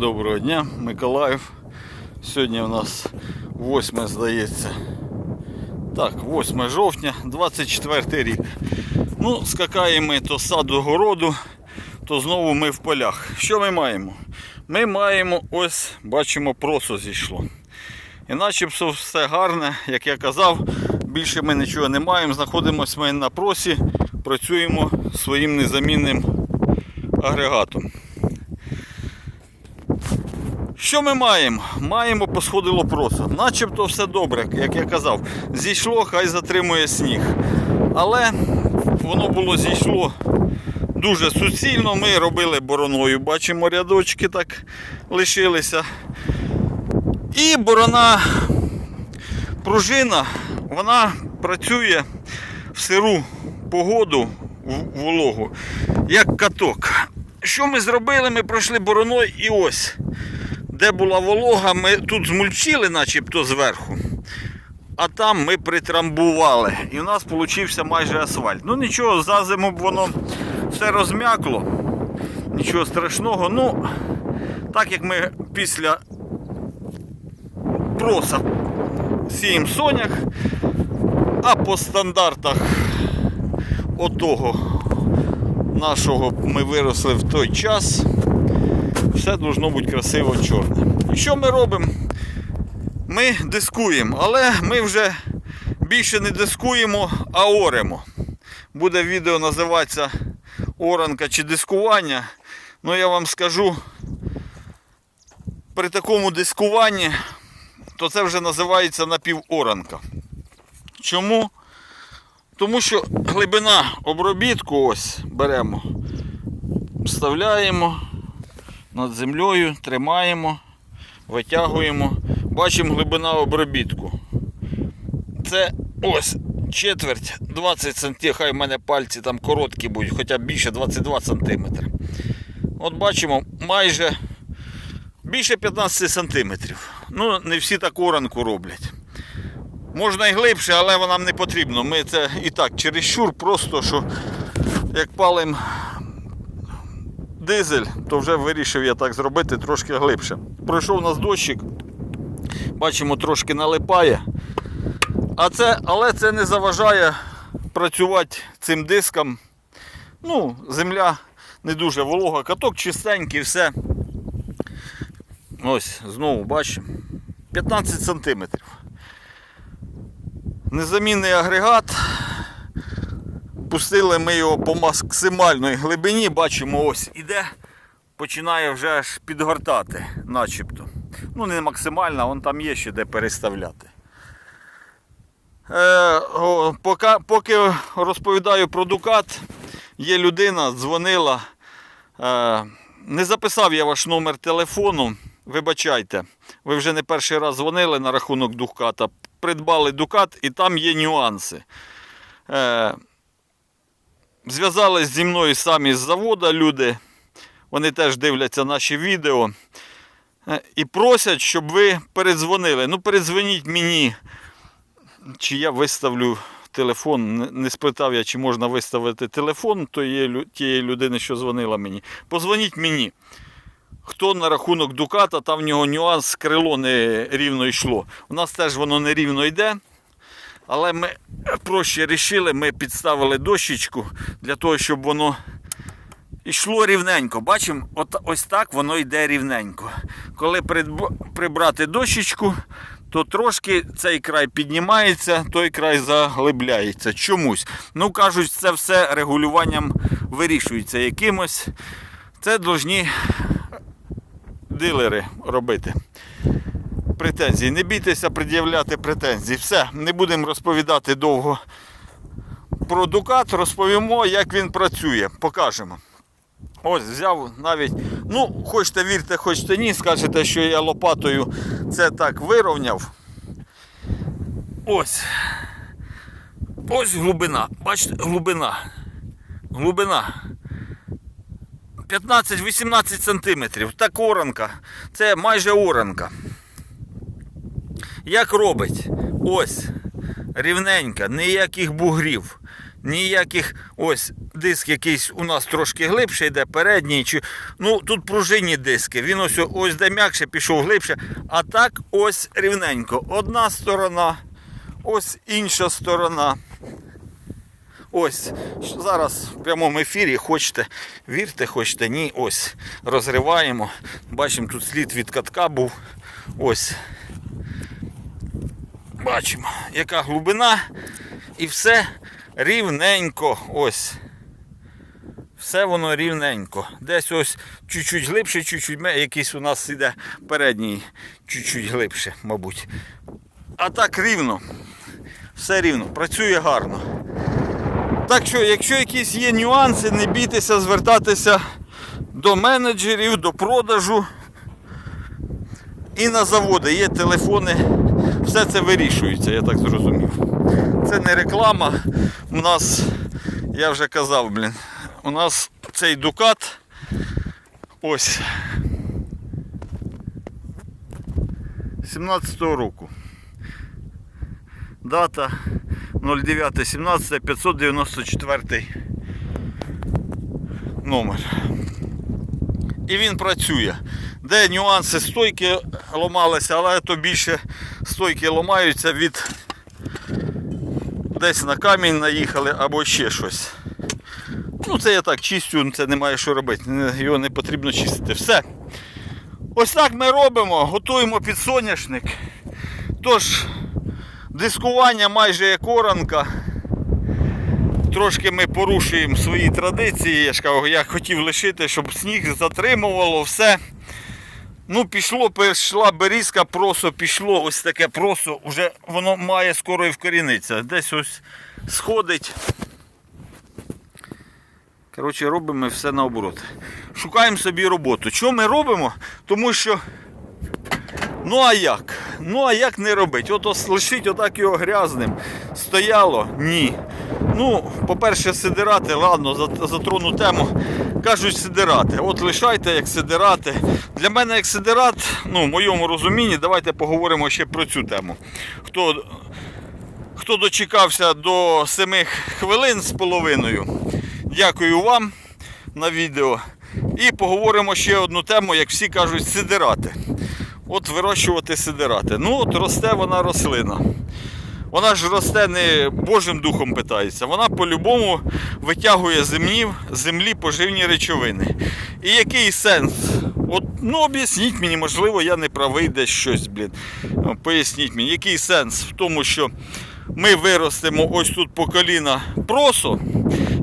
Доброго дня, Миколаїв. Сьогодні у нас 8 здається. Так, 8 жовтня, 24 рік. Ну, скакаємо ми то саду городу, то знову ми в полях. Що ми маємо? Ми маємо ось, бачимо, просо зійшло. І начебто все гарне, як я казав, більше ми нічого не маємо. Знаходимося ми на просі, працюємо своїм незамінним агрегатом. Що ми маємо? Маємо посходило просо. Начебто все добре, як я казав. Зійшло, хай затримує сніг. Але воно було зійшло дуже суцільно. Ми робили бороною. Бачимо, рядочки так лишилися. І борона пружина, вона працює в сиру погоду в вологу, як каток. Що ми зробили? Ми пройшли бороною і ось де була волога, ми тут змульчили, начебто зверху. А там ми притрамбували. І в нас вийшов майже асфальт. Ну нічого, за зиму б воно все розм'якло. Нічого страшного. Ну, так як ми після проса сіємо сонях, а по стандартах отого нашого ми виросли в той час все должно бути красиво чорне. І що ми робимо? Ми дискуємо, але ми вже більше не дискуємо, а оремо. Буде відео називатися оранка чи дискування. Ну я вам скажу, при такому дискуванні, то це вже називається напіворанка. Чому? Тому що глибина обробітку ось беремо, вставляємо над землею, тримаємо, витягуємо. Бачимо глибина обробітку. Це ось четверть 20 см, хай в мене пальці там короткі будуть, хоча більше 22 см. От бачимо майже більше 15 см. Ну, не всі так оранку роблять. Можна і глибше, але воно нам не потрібно. Ми це і так чересчур, просто що як палимо дизель, то вже вирішив я так зробити трошки глибше. Пройшов у нас дощик, бачимо, трошки налипає. А це, але це не заважає працювати цим диском. Ну, земля не дуже волога, каток чистенький, все. Ось, знову бачимо. 15 сантиметрів. Незамінний агрегат. Пустили ми його по максимальній глибині, бачимо, ось іде, починає вже аж підгортати, начебто. Ну, не максимально, вон там є ще де переставляти. Е, о, поки, поки розповідаю про дукат, є людина, дзвонила. Е, не записав я ваш номер телефону. Вибачайте, ви вже не перший раз дзвонили на рахунок дуката. Придбали дукат і там є нюанси. Е, Зв'язались зі мною самі з заводу люди. Вони теж дивляться наші відео. Е, І просять, щоб ви передзвонили. Ну, передзвоніть мені, чи я виставлю телефон. Не спитав я, чи можна виставити телефон тієї людини, що дзвонила мені. Позвоніть мені. Хто на рахунок Дуката, там в нього нюанс, крило не рівно йшло. У нас теж воно не рівно йде. Але ми проще рішили, ми підставили дощечку для того, щоб воно йшло рівненько. Бачимо, ось так воно йде рівненько. Коли прибрати дощечку, то трошки цей край піднімається, той край заглибляється. Чомусь. Ну кажуть, це все регулюванням вирішується якимось. Це повинні дилери робити претензій. Не бійтеся пред'являти претензії. Все, не будемо розповідати довго про дукат, розповімо, як він працює. Покажемо. Ось взяв навіть, ну, хочете вірте, хочете ні, скажете, що я лопатою це так вирівняв. Ось. Ось глибина. Бачите, глибина. Глибина. 15-18 сантиметрів. Так оранка. Це майже оранка. Як робить? Ось. Рівненька, ніяких бугрів. Ніяких ось диск якийсь у нас трошки глибше йде, передній. Чи, ну тут пружинні диски. Він ось, ось де м'якше пішов глибше. А так ось рівненько. Одна сторона, ось інша сторона. Ось зараз в прямому ефірі хочете, вірте, хочете, ні. Ось розриваємо. Бачимо, тут слід від катка був. Ось. Бачимо, яка глибина. І все рівненько. Ось. Все воно рівненько. Десь ось чуть-чуть глибше, чуть-чуть якийсь у нас іде передній, чуть-чуть глибше, мабуть. А так рівно. Все рівно, працює гарно. Так що, якщо якісь є нюанси, не бійтеся звертатися до менеджерів, до продажу. І на заводи є телефони, все це вирішується, я так зрозумів. Це не реклама. У нас, я вже казав, блін, у нас цей дукат ось 17-го року. Дата 09.17 594 номер. І він працює. Де нюанси стойки ламалися, але то більше стойки ламаються від десь на камінь наїхали або ще щось. Ну це я так чистю, це немає що робити. Його не потрібно чистити. Все. Ось так ми робимо, готуємо під соняшник. Тож, дискування майже як оранка. Трошки ми порушуємо свої традиції. Я ж кажу, я хотів лишити, щоб сніг затримувало все. Ну, пішло, пішла берізка, просо пішло, ось таке просо, вже воно має скоро і вкорінитися. Десь ось сходить. Коротше, робимо все наоборот. Шукаємо собі роботу. Що ми робимо? Тому що. Ну а як? Ну а як не робити? От лишить отак його грязним. Стояло? Ні. Ну, по-перше, сидирати, ладно, затрону тему. Кажуть сидирати. От лишайте як сидирати. Для мене як сидират, ну, в моєму розумінні, давайте поговоримо ще про цю тему. Хто, хто дочекався до 7 хвилин з половиною, дякую вам на відео. І поговоримо ще одну тему, як всі кажуть, сидирати. От вирощувати сидирати. Ну, от росте вона рослина. Вона ж росте не Божим духом питається. Вона по-любому витягує землі, землі поживні речовини. І який сенс? От, ну, об'ясніть мені, можливо, я не правий десь щось, блін. Ну, Поясніть мені, який сенс в тому, що ми виростемо ось тут по коліна просо,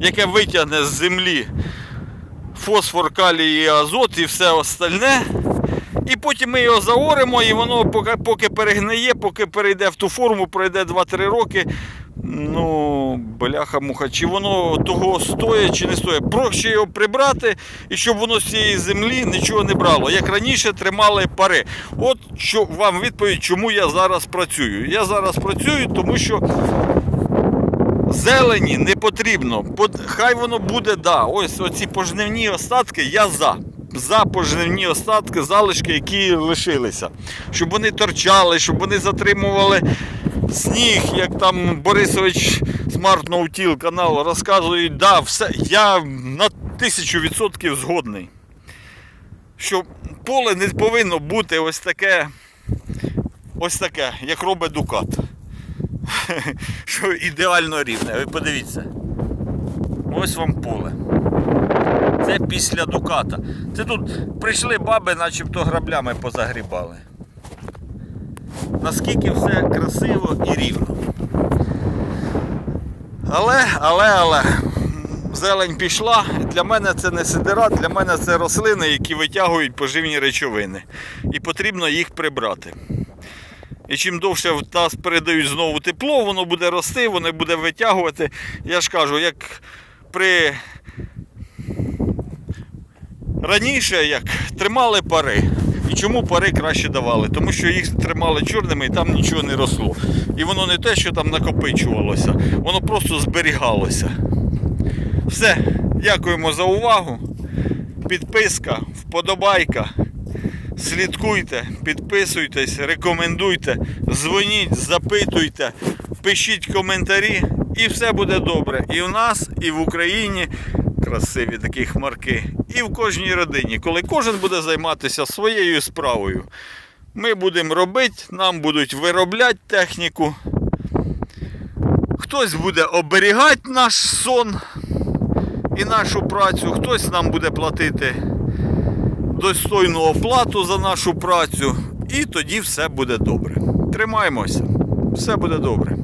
яке витягне з землі фосфор, калій і азот і все остальне. І потім ми його заоримо, і воно поки, поки перегниє, поки перейде в ту форму, пройде 2-3 роки. Ну, бляха-муха, чи воно того стоїть, чи не стоїть. Проще його прибрати, і щоб воно з цієї землі нічого не брало. Як раніше тримали пари. От що вам відповідь, чому я зараз працюю. Я зараз працюю, тому що зелені не потрібно. Хай воно буде, да. Ось оці пожнивні остатки, я за. За пожнивні остатки, залишки, які лишилися. Щоб вони торчали, щоб вони затримували сніг, як там Борисович Smart No Till канал розказують, да, все, я на тисячу відсотків згодний. Що поле не повинно бути ось таке, ось таке, як робить Дукат що ідеально рівне. Ви подивіться. Ось вам поле. Це після Дуката. Це тут прийшли баби, начебто граблями позагрібали. Наскільки все красиво і рівно. Але, але, але, зелень пішла. Для мене це не сидират, для мене це рослини, які витягують поживні речовини. І потрібно їх прибрати. І чим довше в нас передають знову тепло, воно буде рости, воно буде витягувати. Я ж кажу, як при раніше як тримали пари. І чому пари краще давали? Тому що їх тримали чорними і там нічого не росло. І воно не те, що там накопичувалося, воно просто зберігалося. Все, дякуємо за увагу. Підписка, вподобайка. Слідкуйте, підписуйтесь, рекомендуйте, дзвоніть, запитуйте, пишіть коментарі І все буде добре. І в нас, і в Україні красиві такі хмарки. І в кожній родині, коли кожен буде займатися своєю справою. Ми будемо робити, нам будуть виробляти техніку. Хтось буде оберігати наш сон і нашу працю, хтось нам буде платити достойну оплату за нашу працю. І тоді все буде добре. Тримаймося, все буде добре.